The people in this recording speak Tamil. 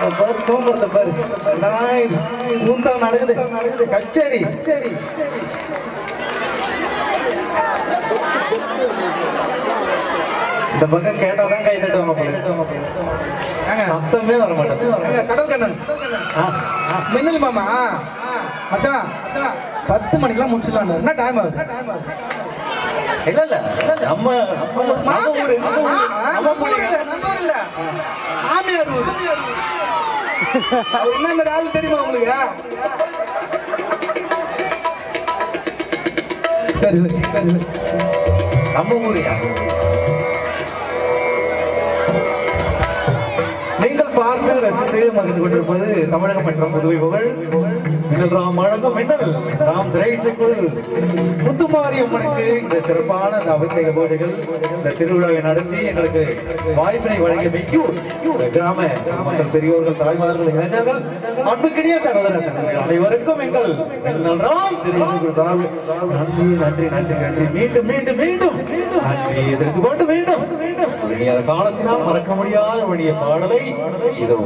பாரு நான் கூந்தா நடக்குது கச்சேரி. இந்த பக்கம் கேட்டாதான் கை தட்டுவாங்க போல. சத்தமே வர மாட்டேங்குது. கடல் கண்ணன். மின்னல் மாமா. மச்சான் பத்து மணிக்கெல்லாம் முடிச்சிடலாம் என்ன டைம் ஆகுது? இல்ல இல்ல. நம்ம நம்ம ஊரு நம்ம ஊரு. நம்ம நம்ம ஊர். ஊரு இல்ல, நம்ம ஊர் இல்ல. மாமியார் ஊர். என்ன இந்த ஆள் தெரியுமா உங்களுக்கு சரி சரி சரி சரி. நம்ம ஊரியா பார்த்து ரசித்து மகிழ்ந்து கொண்டிருப்பது தமிழக மற்றும் புதுவை புகழ். மின்னல் ராம் வழங்கும் மின்னல். ராம் திரைசைக்குழு முத்துமாரி அம்மனுக்கு இந்த சிறப்பான இந்த அபிஷேக பூஜைகள் இந்த திருவிழாவை நடத்தி எங்களுக்கு வாய்ப்பினை வழங்கிய மிக்கூர் கிராம மக்கள் பெரியோர்கள் தாய்மார்கள் இளைஞர்கள் அன்புக்கினிய சகோதர சகோதரிகள் அனைவருக்கும் எங்கள் மின்னல் ராம் திருவிழா சார்பில் நன்றி நன்றி நன்றி நன்றி. மீண்டும் மீண்டும் மீண்டும் நன்றி எதிர்த்து கொண்டு மீண்டும் முடியாத காலத்தினால் மறக்க முடியாத வழிய பாடலை இதோ